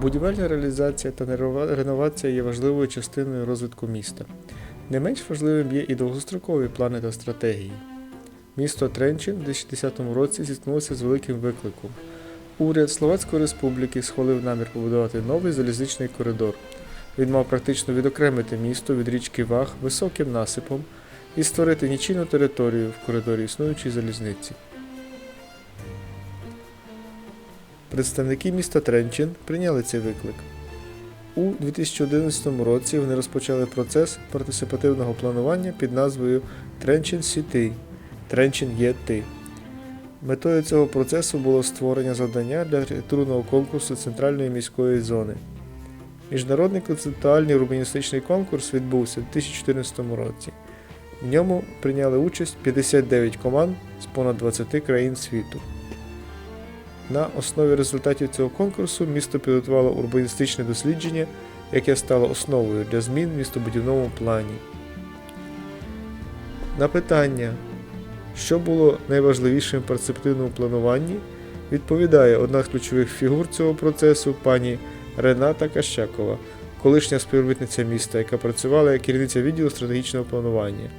Будівельна реалізація та реновація є важливою частиною розвитку міста. Не менш важливим є і довгострокові плани та стратегії. Місто Тренчин у 2010 році зіткнулося з великим викликом. Уряд Словацької Республіки схвалив намір побудувати новий залізничний коридор. Він мав практично відокремити місто від річки Ваг високим насипом і створити нічийну територію в коридорі існуючої залізниці. Представники міста Тренчин прийняли цей виклик. У 2011 році вони розпочали процес партисипативного планування під назвою Тренчин Сіти Тренчин є ти. Метою цього процесу було створення завдання для архітектурного конкурсу центральної міської зони. Міжнародний концептуальний урбаністичний конкурс відбувся у 2014 році. В ньому прийняли участь 59 команд з понад 20 країн світу. На основі результатів цього конкурсу місто підготувало урбаністичне дослідження, яке стало основою для змін в містобудівному плані. На питання, що було найважливішим в перцептивному плануванні, відповідає одна з ключових фігур цього процесу пані Рената Кащакова, колишня співробітниця міста, яка працювала як керівниця відділу стратегічного планування,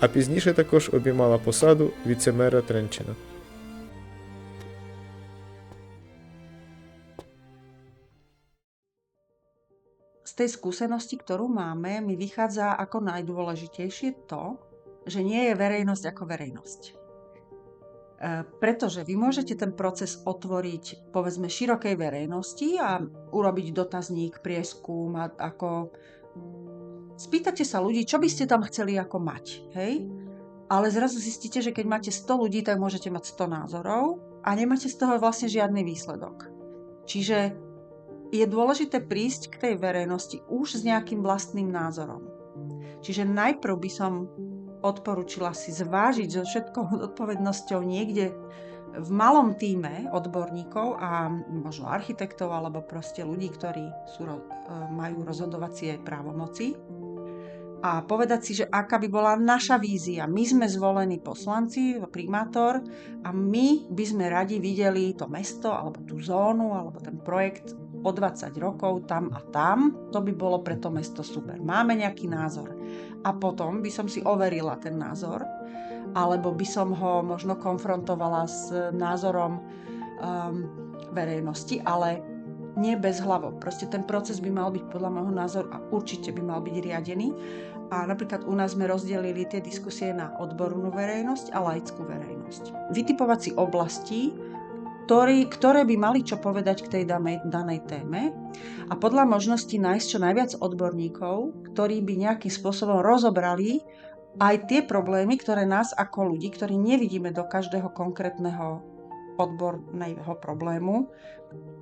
а пізніше також обіймала посаду віцемера Тренчина. Z tej skúsenosti, ktorú máme, mi vychádza ako najdôležitejšie to, že nie je verejnosť ako verejnosť. E, pretože vy môžete ten proces otvoriť povedzme širokej verejnosti a urobiť dotazník, prieskum a ako spýtate sa ľudí, čo by ste tam chceli ako mať, hej? Ale zrazu zistíte, že keď máte 100 ľudí, tak môžete mať 100 názorov a nemáte z toho vlastne žiadny výsledok. Čiže je dôležité prísť k tej verejnosti už s nejakým vlastným názorom. Čiže najprv by som odporúčila si zvážiť so všetkou odpovednosťou niekde v malom týme odborníkov a možno architektov alebo proste ľudí, ktorí sú, e, majú rozhodovacie právomoci a povedať si, že aká by bola naša vízia. My sme zvolení poslanci, primátor a my by sme radi videli to mesto alebo tú zónu alebo ten projekt o 20 rokov tam a tam, to by bolo pre to mesto super. Máme nejaký názor. A potom by som si overila ten názor, alebo by som ho možno konfrontovala s názorom um, verejnosti, ale nie bez hlavo. Proste ten proces by mal byť podľa môjho názoru a určite by mal byť riadený. A napríklad u nás sme rozdelili tie diskusie na odbornú verejnosť a laickú verejnosť. Vytipovať si oblasti, ktorý, ktoré by mali čo povedať k tej danej, danej téme a podľa možnosti nájsť čo najviac odborníkov, ktorí by nejakým spôsobom rozobrali aj tie problémy, ktoré nás ako ľudí, ktorí nevidíme do každého konkrétneho odborného problému,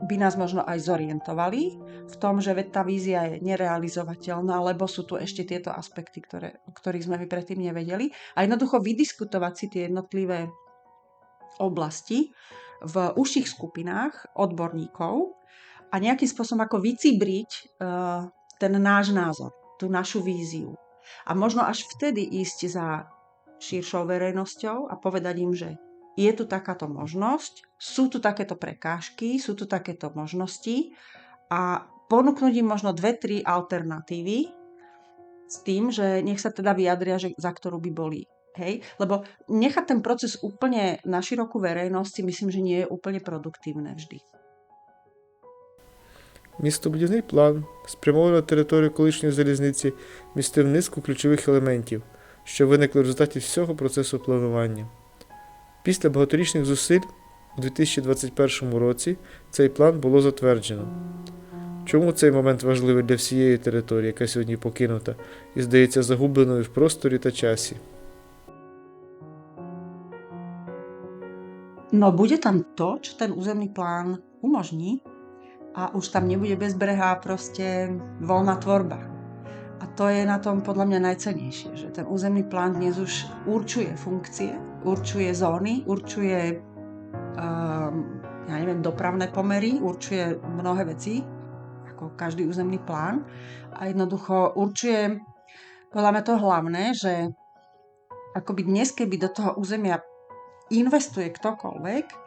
by nás možno aj zorientovali v tom, že tá vízia je nerealizovateľná, lebo sú tu ešte tieto aspekty, ktoré, o ktorých sme my predtým nevedeli. A jednoducho vydiskutovať si tie jednotlivé oblasti, v užších skupinách odborníkov a nejakým spôsobom ako vycibriť uh, ten náš názor, tú našu víziu. A možno až vtedy ísť za širšou verejnosťou a povedať im, že je tu takáto možnosť, sú tu takéto prekážky, sú tu takéto možnosti a ponúknuť im možno dve, tri alternatívy s tým, že nech sa teda vyjadria, že za ktorú by boli Hej? Lebo nechať ten proces úplne na širokú verejnosť si myslím, že nie je úplne produktívne vždy. Містобудівний план, спрямований на територію колишньої залізниці, містив низку ключових елементів, що виникли в результаті всього процесу планування. Після багаторічних зусиль у 2021 році цей план було затверджено. Чому цей момент важливий для всієї території, яка сьогодні покинута, і здається загубленою в просторі та часі? No bude tam to, čo ten územný plán umožní a už tam nebude bezbrehá proste voľná tvorba. A to je na tom podľa mňa najcenejšie, že ten územný plán dnes už určuje funkcie, určuje zóny, určuje um, ja neviem, dopravné pomery, určuje mnohé veci, ako každý územný plán. A jednoducho určuje podľa mňa to hlavné, že akoby dnes, keby do toho územia investuje ktokoľvek,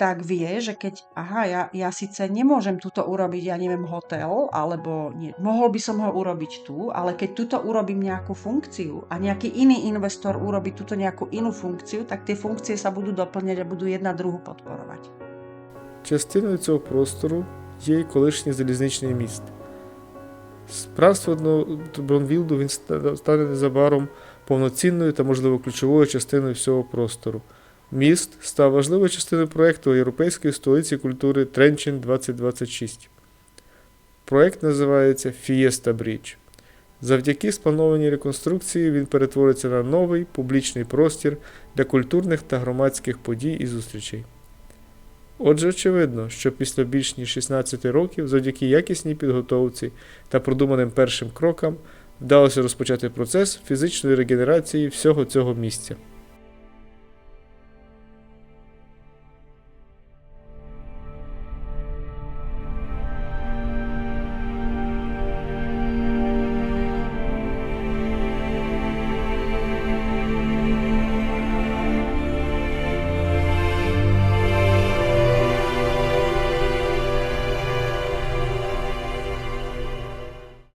tak vie, že keď, aha, ja, ja síce nemôžem túto urobiť, ja neviem, hotel, alebo nie, mohol by som ho urobiť tu, ale keď túto urobím nejakú funkciu a nejaký iný investor urobí túto nejakú inú funkciu, tak tie funkcie sa budú doplňať a budú jedna druhú podporovať. Частиною цього простору є й колишній залізничний міст. Справство одного Бронвілду він ста- стане незабаром повноцінною та, можливо, ключовою частиною всього простору. Міст став важливою частиною проєкту Європейської столиці культури Тренчин 2026. Проєкт називається Fiesta Bridge. Завдяки спланованій реконструкції він перетвориться на новий публічний простір для культурних та громадських подій і зустрічей. Отже, очевидно, що після більш ніж 16 років, завдяки якісній підготовці та продуманим першим крокам, вдалося розпочати процес фізичної регенерації всього цього місця.